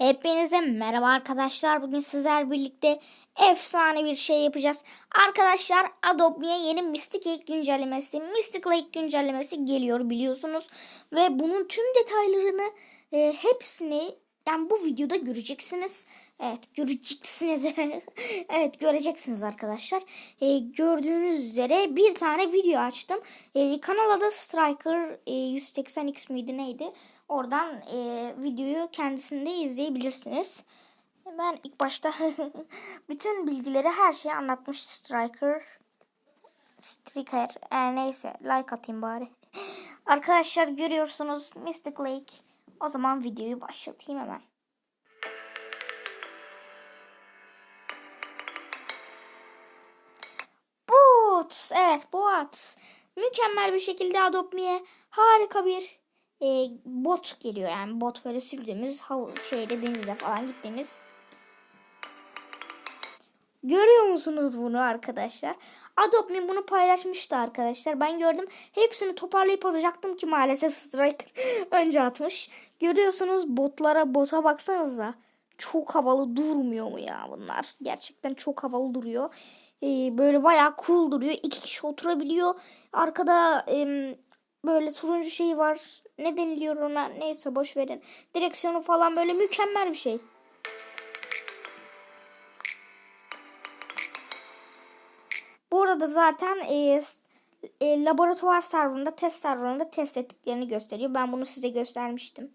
Hepinize merhaba arkadaşlar. Bugün sizler birlikte efsane bir şey yapacağız. Arkadaşlar Adobe'ye yeni Mystic Lake güncellemesi, Mystic Lake güncellemesi geliyor biliyorsunuz. Ve bunun tüm detaylarını e, hepsini yani bu videoda göreceksiniz. Evet göreceksiniz. evet göreceksiniz arkadaşlar. E, gördüğünüz üzere bir tane video açtım. E, kanal adı Striker e, 180x miydi neydi? Oradan e, videoyu kendisinde izleyebilirsiniz. Ben ilk başta bütün bilgileri her şeyi anlatmış Striker. Striker. E, neyse like atayım bari. Arkadaşlar görüyorsunuz Mystic Lake. O zaman videoyu başlatayım hemen. Boots. Evet Boots. Mükemmel bir şekilde Adopt Me'ye harika bir e, bot geliyor. Yani bot böyle sürdüğümüz havuz şeyde denize falan gittiğimiz. Görüyor musunuz bunu arkadaşlar? Adopt Me bunu paylaşmıştı arkadaşlar. Ben gördüm. Hepsini toparlayıp atacaktım ki maalesef Striker önce atmış. Görüyorsunuz botlara bota baksanıza. Çok havalı durmuyor mu ya bunlar? Gerçekten çok havalı duruyor. Ee, böyle bayağı cool duruyor. İki kişi oturabiliyor. Arkada em, böyle turuncu şey var. Ne deniliyor ona? Neyse boş verin. Direksiyonu falan böyle mükemmel bir şey. Bu arada zaten e, e, laboratuvar serverında, test serverında test ettiklerini gösteriyor. Ben bunu size göstermiştim.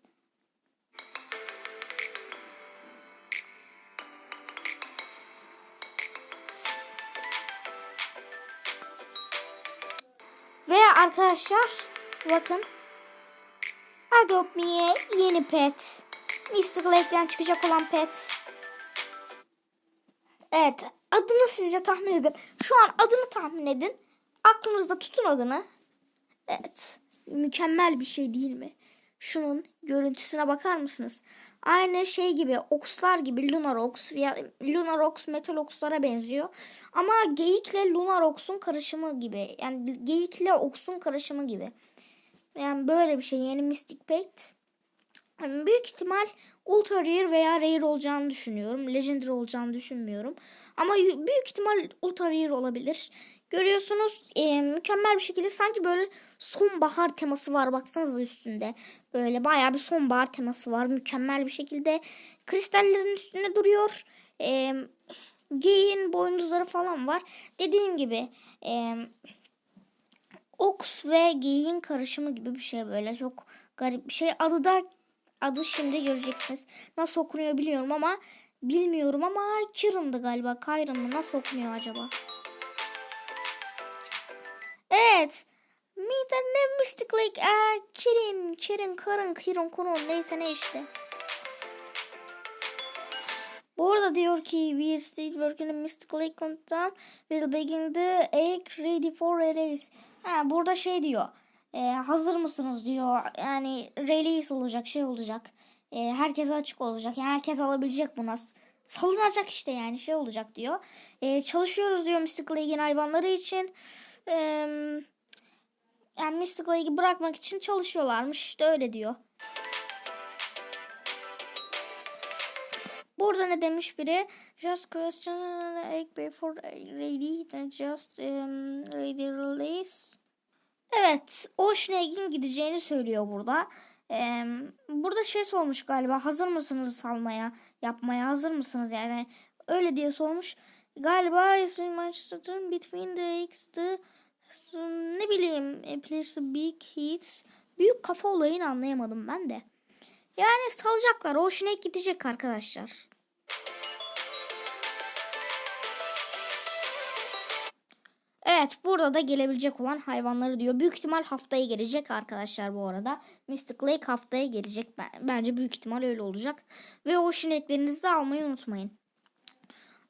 Ve arkadaşlar bakın Adopt Me'ye yeni pet. Mystic Lake'den çıkacak olan pet. Evet. Adını sizce tahmin edin. Şu an adını tahmin edin. Aklınızda tutun adını. Evet. Mükemmel bir şey değil mi? Şunun görüntüsüne bakar mısınız? Aynı şey gibi, okslar gibi Lunar Ox veya Lunar Ox Metal Ox'lara benziyor. Ama geyikle Lunar Ox'un karışımı gibi. Yani geyikle Ox'un karışımı gibi. Yani böyle bir şey. Yeni Mystic Pact. Yani büyük ihtimal Ultra Rare veya Rare olacağını düşünüyorum. Legendary olacağını düşünmüyorum. Ama büyük ihtimal Ultra Rare olabilir. Görüyorsunuz e, mükemmel bir şekilde sanki böyle sonbahar teması var. Baksanıza üstünde. Böyle bayağı bir sonbahar teması var. Mükemmel bir şekilde kristallerin üstünde duruyor. E, geyin boynuzları falan var. Dediğim gibi e, Ox ve geyiğin karışımı gibi bir şey böyle çok garip bir şey. Adı da adı şimdi göreceksiniz. Nasıl okunuyor biliyorum ama bilmiyorum ama Kirin'dı galiba. Kyron mı? Nasıl okunuyor acaba? Evet. Mider ne Mystic Lake? Aa, Kirin, Kirin, Karın, Kirin, Kurun neyse ne işte. Bu arada diyor ki we still working in Mystic Lake Countdown will begin the egg ready for release. Ha, burada şey diyor. e, hazır mısınız diyor. Yani release olacak şey olacak. E, herkese açık olacak. Yani herkes alabilecek buna. Salınacak işte yani şey olacak diyor. E, çalışıyoruz diyor Mystic Lake'in hayvanları için. E, yani Mystic Lake'i bırakmak için çalışıyorlarmış. İşte öyle diyor. Burada ne demiş biri? Just question egg before ready then just um, ready release. Evet, Ocean Egg'in gideceğini söylüyor burada. Ee, burada şey sormuş galiba. Hazır mısınız salmaya, yapmaya hazır mısınız? Yani öyle diye sormuş. Galiba been much between the eggs the ne bileyim place big hits. Büyük kafa olayını anlayamadım ben de. Yani salacaklar. Ocean Egg gidecek arkadaşlar. Evet burada da gelebilecek olan hayvanları diyor. Büyük ihtimal haftaya gelecek arkadaşlar bu arada. Mystic Lake haftaya gelecek. Ben- Bence büyük ihtimal öyle olacak. Ve o şineklerinizi de almayı unutmayın.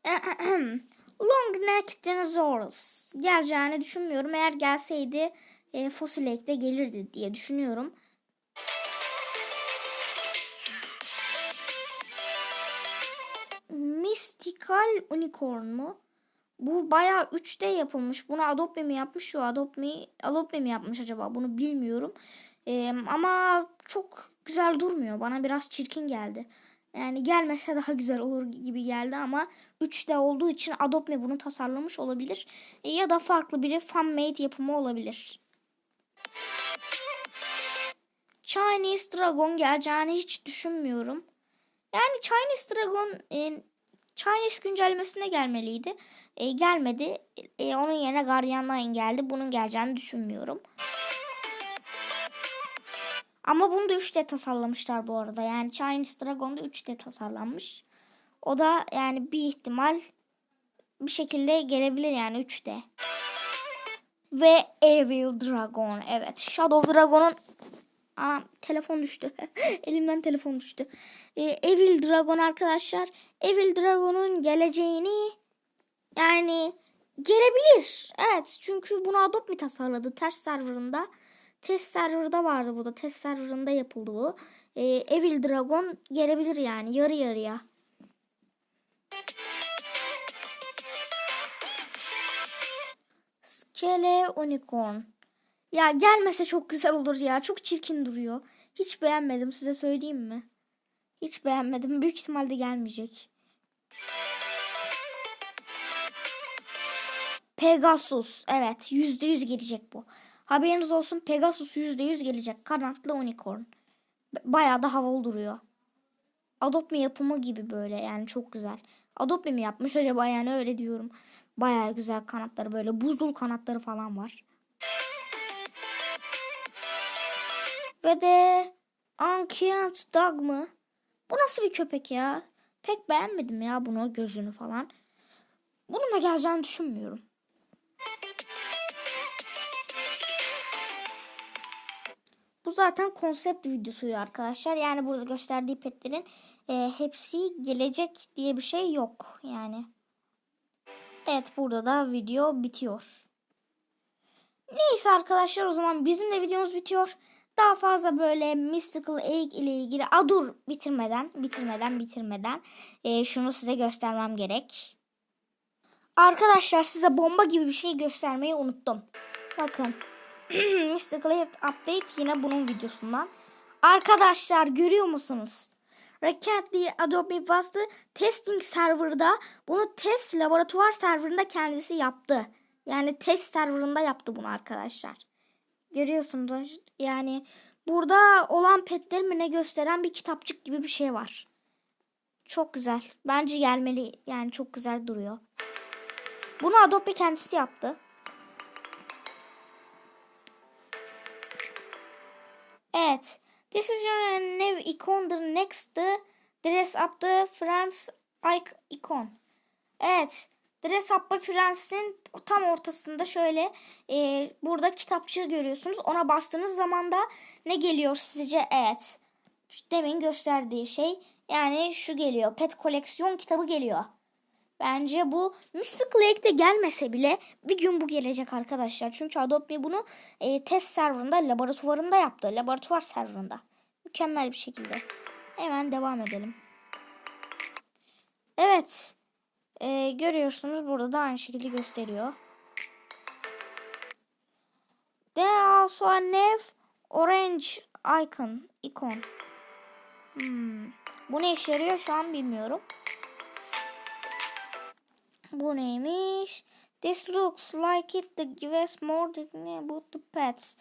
Long Neck Dinosaurus. Geleceğini düşünmüyorum. Eğer gelseydi e, Fossil Lake'de gelirdi diye düşünüyorum. Mystical Unicorn mu? Bu bayağı 3D yapılmış. Bunu Adobe mi yapmış? Şu Adobe mi, Adobe mi yapmış acaba? Bunu bilmiyorum. Ee, ama çok güzel durmuyor. Bana biraz çirkin geldi. Yani gelmese daha güzel olur gibi geldi ama 3D olduğu için Adobe bunu tasarlamış olabilir. E, Ya da farklı biri fan-made yapımı olabilir. Chinese Dragon geleceğini hiç düşünmüyorum. Yani Chinese Dragon e, Chinese güncellemesine gelmeliydi. E, gelmedi. E, onun yerine Guardian Line geldi. Bunun geleceğini düşünmüyorum. Ama bunu da 3D tasarlamışlar bu arada. Yani Chinese Dragon'da 3D tasarlanmış. O da yani bir ihtimal bir şekilde gelebilir yani 3D. Ve Evil Dragon. Evet. Shadow Dragon'un Aa, telefon düştü. Elimden telefon düştü. Ee, Evil Dragon arkadaşlar. Evil Dragon'un geleceğini yani gelebilir. Evet. Çünkü bunu Adobe mi tasarladı? Test serverında. Test serverında vardı bu da. Test serverında yapıldı bu. Ee, Evil Dragon gelebilir yani. Yarı yarıya. Skele Unicorn. Ya gelmese çok güzel olur ya. Çok çirkin duruyor. Hiç beğenmedim size söyleyeyim mi? Hiç beğenmedim. Büyük ihtimalle gelmeyecek. Pegasus. Evet yüzde yüz gelecek bu. Haberiniz olsun Pegasus yüzde yüz gelecek. Kanatlı unicorn. Bayağı da havalı duruyor. Adobe yapımı gibi böyle yani çok güzel. Adobe mi yapmış acaba yani öyle diyorum. Bayağı güzel kanatları böyle buzul kanatları falan var. Ve de Ancient Dog mı? Bu nasıl bir köpek ya? Pek beğenmedim ya bunu gözünü falan. Bunun da geleceğini düşünmüyorum. Bu zaten konsept videosuydu arkadaşlar. Yani burada gösterdiği petlerin e, hepsi gelecek diye bir şey yok. Yani. Evet burada da video bitiyor. Neyse arkadaşlar o zaman bizim de videomuz bitiyor. Daha fazla böyle Mystical Egg ile ilgili a dur bitirmeden bitirmeden bitirmeden e, şunu size göstermem gerek. Arkadaşlar size bomba gibi bir şey göstermeyi unuttum. Bakın. Mystical Egg Update yine bunun videosundan. Arkadaşlar görüyor musunuz? Recently Adobe Vast'ı testing serverda bunu test laboratuvar serverında kendisi yaptı. Yani test serverında yaptı bunu arkadaşlar. Görüyorsunuz yani burada olan petlerimi ne gösteren bir kitapçık gibi bir şey var. Çok güzel. Bence gelmeli. Yani çok güzel duruyor. Bunu Adobe kendisi yaptı. Evet. This is your new icon. The next dress up the France icon. Evet. Dress up the France'in tam ortasında şöyle e, burada kitapçığı görüyorsunuz. Ona bastığınız zaman da ne geliyor sizce? Evet. Demin gösterdiği şey yani şu geliyor. Pet koleksiyon kitabı geliyor. Bence bu Mystic Lake'de gelmese bile bir gün bu gelecek arkadaşlar. Çünkü Adobe bunu e, test serverında, laboratuvarında yaptı. Laboratuvar serverında. Mükemmel bir şekilde. Hemen devam edelim. Evet. E, görüyorsunuz burada da aynı şekilde gösteriyor. Then also a new orange icon. icon. Hmm. Bu ne işe yarıyor şu an bilmiyorum. Bu neymiş? This looks like it gives more about the pets.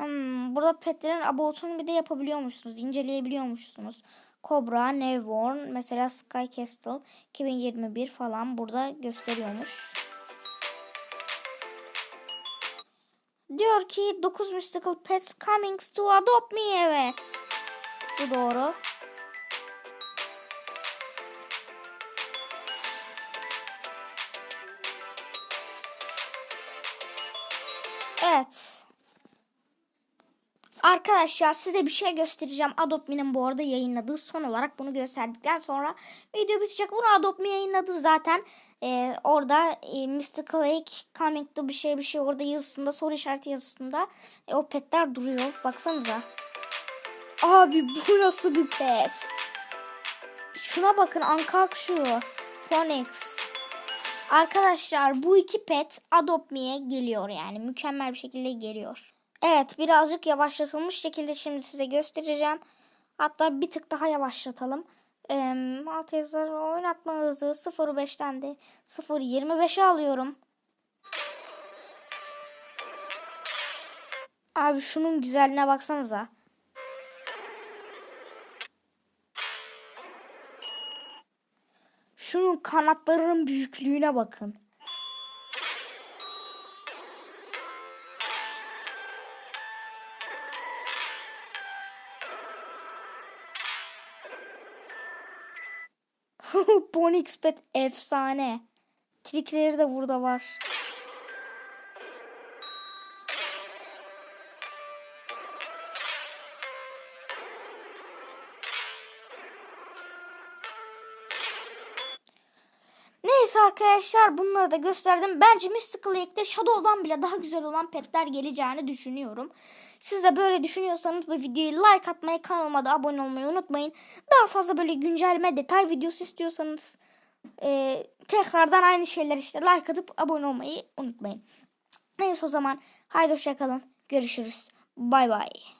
Hmm, burada petlerin about'unu bir de yapabiliyormuşsunuz. inceleyebiliyormuşsunuz. Cobra, Newborn, mesela Sky Castle 2021 falan burada gösteriyormuş. Diyor ki 9 Mystical Pets coming to adopt me. Evet. Bu doğru. Evet. Arkadaşlar size bir şey göstereceğim. Adopt.me'nin bu arada yayınladığı son olarak bunu gösterdikten sonra video bitecek. Bunu Adopt.me yayınladı zaten. Ee, orada e, Mystical Lake Coming'da bir şey bir şey orada yazısında soru işareti yazısında e, o petler duruyor. Baksanıza. Abi burası bir pet. Şuna bakın Ankakshu. Phoenix. Arkadaşlar bu iki pet Adopt.me'ye geliyor yani mükemmel bir şekilde geliyor. Evet birazcık yavaşlatılmış şekilde şimdi size göstereceğim. Hatta bir tık daha yavaşlatalım. Ee, alt yazıları oynatma hızı 0.5'ten de 0.25'e alıyorum. Abi şunun güzelliğine baksanıza. Şunun kanatlarının büyüklüğüne bakın. Bonix Pet efsane. Trikleri de burada var. Arkadaşlar bunları da gösterdim. Bence Mystical Lake'de Shadow'dan bile daha güzel olan petler geleceğini düşünüyorum. Siz de böyle düşünüyorsanız bu videoyu like atmayı, kanalıma da abone olmayı unutmayın. Daha fazla böyle güncelleme detay videosu istiyorsanız e, tekrardan aynı şeyler işte like atıp abone olmayı unutmayın. Neyse o zaman haydi hoşçakalın. Görüşürüz. Bay bay.